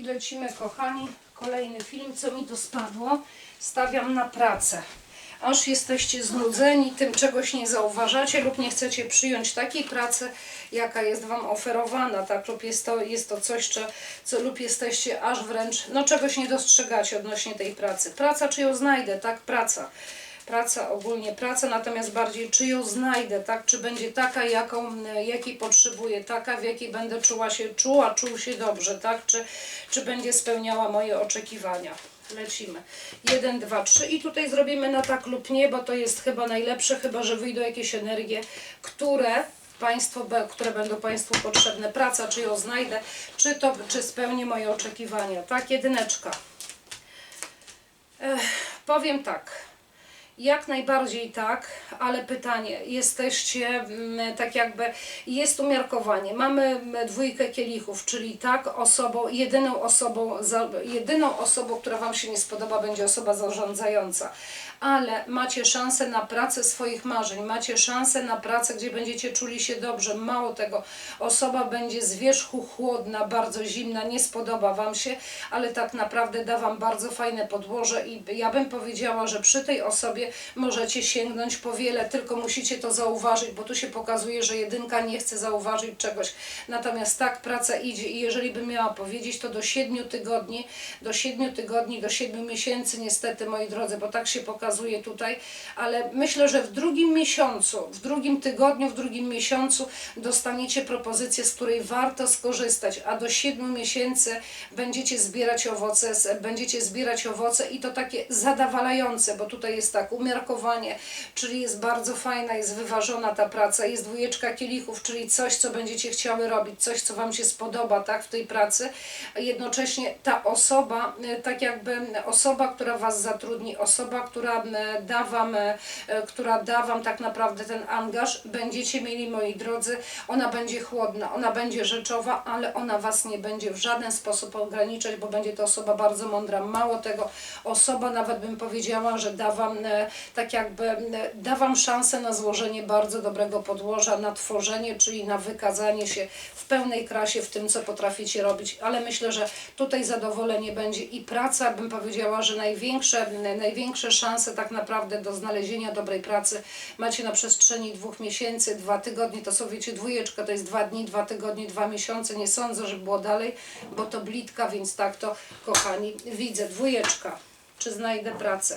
I lecimy, kochani. Kolejny film, co mi tu spadło. Stawiam na pracę. Aż jesteście znudzeni, tym czegoś nie zauważacie lub nie chcecie przyjąć takiej pracy, jaka jest Wam oferowana, tak? Lub jest to, jest to coś, co, co lub jesteście aż wręcz, no czegoś nie dostrzegacie odnośnie tej pracy. Praca, czy ją znajdę, tak? Praca praca, ogólnie praca, natomiast bardziej czy ją znajdę, tak, czy będzie taka, jaką, jakiej potrzebuję, taka, w jakiej będę czuła się, czuła, czuł się dobrze, tak, czy, czy będzie spełniała moje oczekiwania. Lecimy. 1, 2, 3 i tutaj zrobimy na tak lub nie, bo to jest chyba najlepsze, chyba że wyjdą jakieś energie, które Państwo, które będą Państwu potrzebne. Praca, czy ją znajdę, czy to, czy spełni moje oczekiwania. Tak, jedyneczka. Ech, powiem tak. Jak najbardziej tak, ale pytanie, jesteście mm, tak jakby, jest umiarkowanie. Mamy mm, dwójkę kielichów, czyli tak osobą, jedyną osobą, jedyną osobą, która Wam się nie spodoba, będzie osoba zarządzająca. Ale macie szansę na pracę swoich marzeń, macie szansę na pracę, gdzie będziecie czuli się dobrze. Mało tego, osoba będzie z wierzchu chłodna, bardzo zimna, nie spodoba Wam się, ale tak naprawdę da Wam bardzo fajne podłoże i ja bym powiedziała, że przy tej osobie możecie sięgnąć po wiele, tylko musicie to zauważyć, bo tu się pokazuje, że jedynka nie chce zauważyć czegoś. Natomiast tak praca idzie i jeżeli bym miała powiedzieć, to do 7 tygodni, do 7 tygodni, do 7 miesięcy niestety, moi drodzy, bo tak się pokazuje tutaj, ale myślę, że w drugim miesiącu, w drugim tygodniu, w drugim miesiącu dostaniecie propozycję, z której warto skorzystać, a do 7 miesięcy będziecie zbierać owoce, będziecie zbierać owoce i to takie zadawalające, bo tutaj jest tak, umiarkowanie, czyli jest bardzo fajna, jest wyważona ta praca, jest dwójeczka kielichów, czyli coś, co będziecie chciały robić, coś, co Wam się spodoba, tak, w tej pracy, jednocześnie ta osoba, e, tak jakby osoba, która Was zatrudni, osoba, która e, da Wam, e, e, która da Wam tak naprawdę ten angaż, będziecie mieli, moi drodzy, ona będzie chłodna, ona będzie rzeczowa, ale ona Was nie będzie w żaden sposób ograniczać, bo będzie to osoba bardzo mądra. Mało tego, osoba nawet bym powiedziała, że da Wam tak jakby, e, da Wam szansę na złożenie bardzo dobrego podłoża, na tworzenie, czyli na wykazanie się w pełnej krasie w tym, co potraficie robić, ale myślę, że tutaj zadowolenie będzie i praca, bym powiedziała, że największe, największe szanse tak naprawdę do znalezienia dobrej pracy macie na przestrzeni dwóch miesięcy, dwa tygodnie, to są wiecie, dwójeczka to jest dwa dni, dwa tygodnie, dwa miesiące, nie sądzę, że było dalej, bo to blitka, więc tak to, kochani, widzę, dwójeczka, czy znajdę pracę.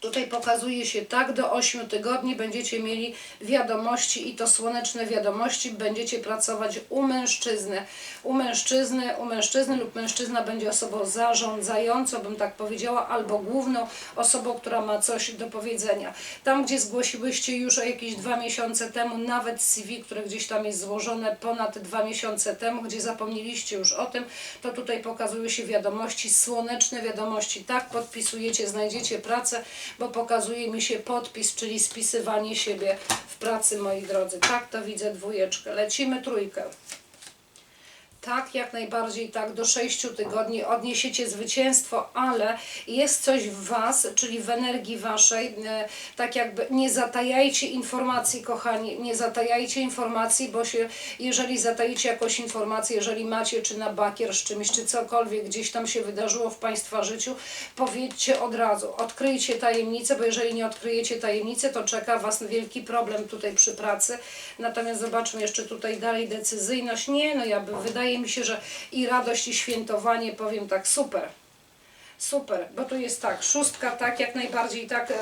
Tutaj pokazuje się tak, do 8 tygodni będziecie mieli wiadomości i to słoneczne wiadomości, będziecie pracować u mężczyzny. U mężczyzny, u mężczyzny lub mężczyzna będzie osobą zarządzającą, bym tak powiedziała, albo główną osobą, która ma coś do powiedzenia. Tam, gdzie zgłosiłyście już jakieś dwa miesiące temu, nawet CV, które gdzieś tam jest złożone ponad dwa miesiące temu, gdzie zapomnieliście już o tym, to tutaj pokazują się wiadomości, słoneczne wiadomości. Tak, podpisujecie, znajdziecie pracę, bo pokazuje mi się podpis, czyli spisywanie siebie w pracy, moi drodzy. Tak to widzę dwójeczkę. Lecimy trójkę. Tak, jak najbardziej tak, do 6 tygodni odniesiecie zwycięstwo, ale jest coś w Was, czyli w energii Waszej, e, tak jakby nie zatajajcie informacji, kochani, nie zatajajcie informacji, bo się, jeżeli zataicie jakąś informację, jeżeli macie czy na bakier z czymś, czy cokolwiek gdzieś tam się wydarzyło w Państwa życiu, powiedzcie od razu, odkryjcie tajemnicę, bo jeżeli nie odkryjecie tajemnicy, to czeka Was wielki problem tutaj przy pracy. Natomiast zobaczmy jeszcze tutaj dalej decyzyjność. Nie, no ja by, wydaje mi się, że i radość, i świętowanie, powiem tak, super. Super, bo tu jest tak, szóstka tak, jak najbardziej tak,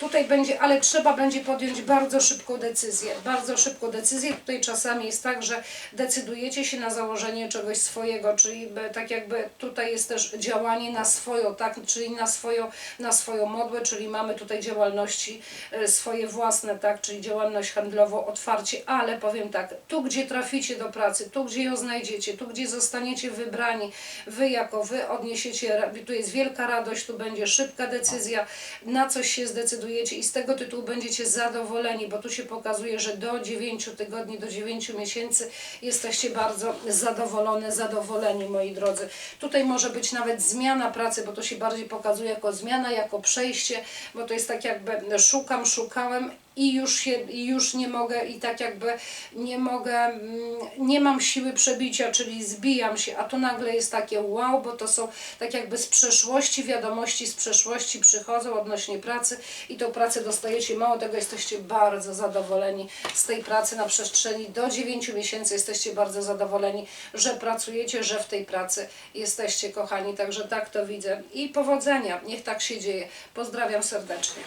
tutaj będzie, ale trzeba będzie podjąć bardzo szybką decyzję, bardzo szybką decyzję, tutaj czasami jest tak, że decydujecie się na założenie czegoś swojego, czyli by- tak jakby tutaj jest też działanie na swoją, tak, czyli na swoją, na swoją modłę, czyli mamy tutaj działalności e, swoje własne, tak, czyli działalność handlową, otwarcie, ale powiem tak, tu gdzie traficie do pracy, tu gdzie ją znajdziecie, tu gdzie zostaniecie wybrani, wy jako wy odniesiecie, tu jest wielka radość, tu będzie szybka decyzja, na coś się zdecydujecie i z tego tytułu będziecie zadowoleni, bo tu się pokazuje, że do 9 tygodni, do 9 miesięcy jesteście bardzo zadowolone, zadowoleni, moi drodzy. Tutaj może być nawet zmiana pracy, bo to się bardziej pokazuje jako zmiana, jako przejście, bo to jest tak jakby szukam, szukałem i już, się, już nie mogę i tak jakby nie mogę, mm, nie mam siły przebicia, czyli zbijam się, a tu nagle jest takie wow, bo to są tak jakby z przeszłości, wiadomości z przeszłości przychodzą odnośnie pracy i tą pracę dostajecie, mało tego jesteście bardzo zadowoleni z tej pracy na przestrzeni. Do 9 miesięcy jesteście bardzo zadowoleni, że pracujecie, że w tej pracy jesteście kochani, także tak to widzę. I powodzenia, niech tak się dzieje. Pozdrawiam serdecznie.